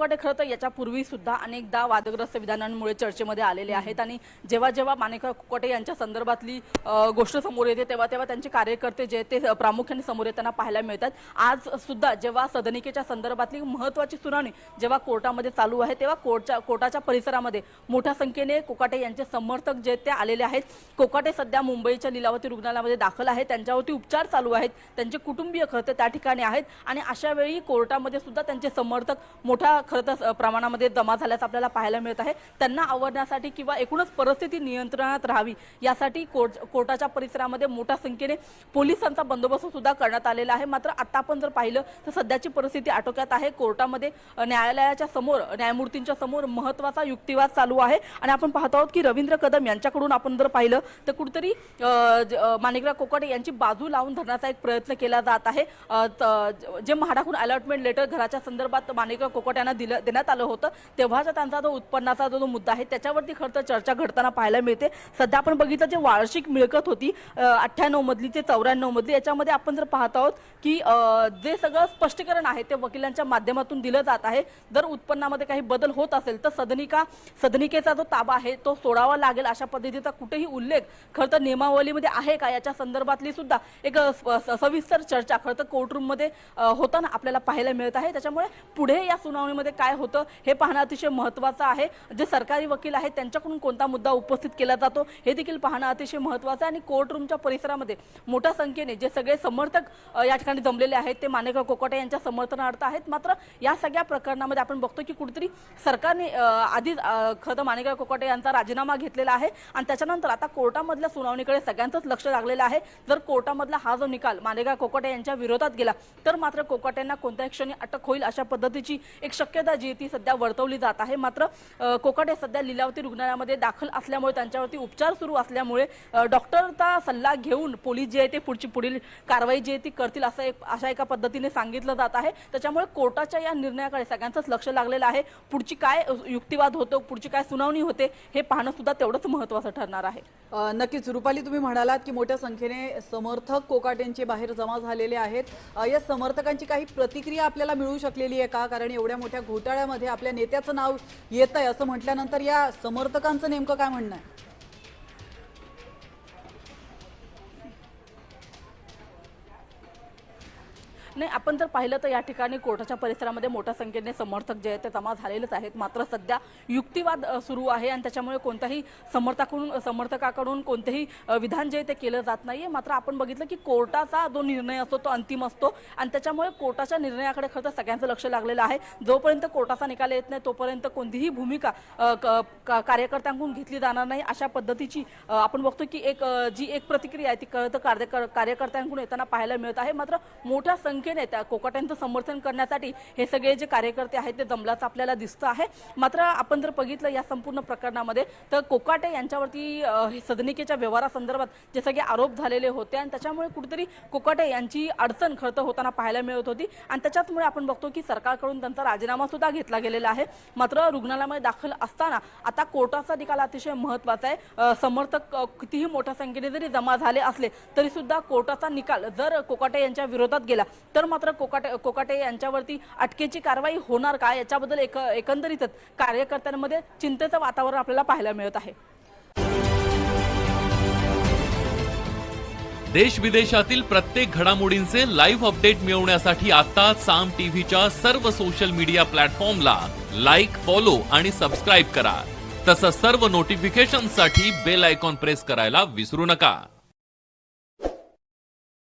कोकाटे खरं तर याच्यापूर्वी सुद्धा अनेकदा वादग्रस्त विधानांमुळे चर्चेमध्ये आलेले आहेत आणि जेव्हा जेव्हा माणिकराव कोकाटे यांच्या संदर्भातली गोष्ट समोर येते तेव्हा तेव्हा त्यांचे कार्यकर्ते जे ते प्रामुख्याने समोर येताना पाहायला मिळतात आज सुद्धा जेव्हा सदनिकेच्या संदर्भातली महत्वाची सुनावणी जेव्हा कोर्टामध्ये चालू आहे तेव्हा कोर्टच्या कोर्टाच्या परिसरामध्ये मोठ्या संख्येने कोकाटे यांचे समर्थक जे ते आलेले आहेत कोकाटे सध्या मुंबईच्या लिलावती रुग्णालयामध्ये दाखल आहेत त्यांच्यावरती उपचार चालू आहेत त्यांचे कुटुंबीय खर्च त्या ठिकाणी आहेत आणि अशा वेळी कोर्टामध्ये सुद्धा त्यांचे समर्थक मोठ्या खरंतर प्रमाणामध्ये जमा झाल्याचं आपल्याला पाहायला मिळत आहे. त्यांना आवडण्यासाठी किंवा एकूणच परिस्थिती नियंत्रणात राहावी यासाठी कोर्ट कोर्टाच्या परिसरामध्ये मोठ्या संख्येने पोलिसांचा बंदोबस्त सुद्धा करण्यात आलेला आहे. मात्र आता आपण जर पाहिलं तर सध्याची परिस्थिती आटोक्यात आहे. कोर्टामध्ये न्यायालयाच्या समोर न्यायमूर्तींच्या समोर महत्त्वाचा युक्तिवाद चालू आहे. आणि आपण पाहतो आहोत की रवींद्र कदम यांच्याकडून आपण जर पाहिलं तर कुठेतरी ज- माणिकराव कोकाटे यांची बाजू लावून धरण्याचा एक प्रयत्न केला जात आहे. जे म्हाडाकडून अलॉटमेंट लेटर घराच्या संदर्भात माणिकराव कोकाटे यांना दिलं देण्यात आलं होतं. तेव्हाचा त्यांचा जो उत्पन्नाचा जो मुद्दा आहे त्याच्यावरती खरं तर चर्चा घडताना पाहायला मिळते. सध्या आपण बघितलं जे वार्षिक मिळकत होती अठ्ठ्याण्णव मधली ते चौऱ्याण्णव मधली याच्यामध्ये आपण जर पाहत आहोत की जे सगळं स्पष्टीकरण आहे ते वकिलांच्या माध्यमातून दिलं जात आहे. जर उत्पन्नामध्ये काही बदल होत असेल तर सदनिका सदनिकेचा जो ताबा आहे तो सोडावा लागेल अशा पद्धतीचा कुठेही उल्लेख खरं तर नियमावलीमध्ये आहे का? याच्या संदर्भातली सुद्धा एक स- सविस्तर चर्चा खरं तर कोर्टरूममध्ये होताना आपल्याला पाहायला मिळत आहे. त्याच्यामुळे पुढे या सुनावणीमध्ये म्हणजे काय होतं हे पाहणं अतिशय महत्त्वाचं आहे. जे सरकारी वकील आहेत त्यांच्याकडून कोणता मुद्दा उपस्थित केला जातो हे देखील पाहणं अतिशय महत्त्वाचं आहे. आणि कोर्टरूमच्या परिसरामध्ये मोठ्या संख्येने जे सगळे समर्थक या ठिकाणी जमलेले आहेत ते मानेकराव कोकाटे यांच्या समर्थनार्थ आहेत. मात्र या सगळ्या प्रकरणामध्ये आपण बघतो की कुठेतरी सरकारने आधीच खरं मानेगाव कोकोटे कोकाटे यांचा राजीनामा घेतलेला आहे. आणि त्याच्यानंतर आता कोर्टामधल्या सुनावणीकडे सगळ्यांचंच लक्ष लागलेलं आहे. जर कोर्टामधला हा जो निकाल माणिकराव कोकाटे यांच्या विरोधात गेला तर मात्र कोकाटेंना कोणत्याही क्षणी अटक होईल अशा पद्धतीची एक शक्य शक्यता जी आहे ती सध्या वर्तवली जात आहे. मात्र कोकाटे सध्या लिलावती रुग्णालयामध्ये दाखल असल्यामुळे त्यांच्यावरती उपचार सुरू असल्यामुळे डॉक्टरचा सल्ला घेऊन पोलीस जे आहे ते पुढची पुढील कारवाई जी आहे ती करतील असं एक अशा एका पद्धतीने सांगितलं जात आहे. त्याच्यामुळे कोर्टाच्या या निर्णयाकडे सगळ्यांचंच लक्ष लागलेलं आहे. पुढची काय युक्तिवाद होतो पुढची काय सुनावणी होते हे पाहणं सुद्धा तेवढंच महत्त्वाचं ठरणार आहे. नक्कीच. रुपाली तुम्ही म्हणालात की मोठ्या संख्येने समर्थक कोकाटेंचे बाहेर जमा झालेले आहेत. या समर्थकांची काही प्रतिक्रिया आपल्याला मिळू शकलेली आहे का? कारण एवढ्या मोठ्या घोटाळ्यामध्ये आपल्या नेत्याचं नाव येत आहे असं म्हटल्यानंतर या समर्थकांचं नेमकं काय म्हणणं आहे? नाही आपण जर पाहिलं तर या ठिकाणी कोर्टाच्या परिसरामध्ये मोठ्या संख्येने समर्थक जे आहेत ते जमा झालेलेच आहेत. मात्र सध्या युक्तिवाद सुरू आहे आणि त्याच्यामुळे कोणत्याही समर्थकाकडून समर्थकाकडून कोणतेही विधान जे आहे ते केलं जात नाहीये. मात्र आपण बघितलं की कोर्टाचा जो निर्णय असतो तो अंतिम असतो आणि त्याच्यामुळे कोर्टाच्या निर्णयाकडे खरं तर सगळ्यांचं लक्ष लागलेलं आहे. जोपर्यंत कोर्टाचा निकाल येत नाही तोपर्यंत कोणतीही भूमिका क- कार्यकर्त्यांकडून घेतली जाणार नाही. अशा पद्धतीची आपण बघतो की एक जी एक प्रतिक्रिया आहे ती खरं तर कार्यकर्त्यांकडून येताना पाहायला मिळत आहे. मात्र मोठ्या संख्येने त्या कोकाट्यांचं समर्थन करण्यासाठी हे सगळे जे कार्यकर्ते आहेत ते जमल्याचं आपल्याला दिसतं आहे. मात्र आपण जर बघितलं या संपूर्ण प्रकरणामध्ये तर कोकाटे यांच्यावरती हे सदनिकेच्या व्यवहारासंदर्भात जे सगळे आरोप झालेले होते आणि त्याच्यामुळे कुठेतरी कोकाटे यांची अडचण खरं होताना पाहायला मिळत होती. आणि त्याच्याचमुळे आपण बघतो की सरकारकडून त्यांचा राजीनामा सुद्धा घेतला गेलेला आहे. मात्र रुग्णालयामध्ये दाखल असताना आता कोर्टाचा निकाल अतिशय महत्त्वाचा आहे. समर्थक कितीही मोठ्या संख्येने जरी जमा झाले असले तरी सुद्धा कोर्टाचा निकाल जर कोकाटे यांच्या विरोधात गेला तर मात्र कोकाटे कोकाटे यांच्यावरती अटकेची कारवाई होणार का? याच्याबद्दल एक एकंदरीतच कार्यकर्त्यांमध्ये चिंतेचं वातावरण आपल्याला पाहायला मिळत आहे. देश विदेशातील प्रत्येक घडामोडींचे लाईव्ह अपडेट मिळवण्यासाठी आता साम टीव्हीच्या सर्व सोशल मीडिया प्लॅटफॉर्मला लाईक फॉलो आणि सबस्क्राईब करा. तसंच सर्व नोटिफिकेशनसाठी बेल आयकॉन प्रेस करायला विसरू नका.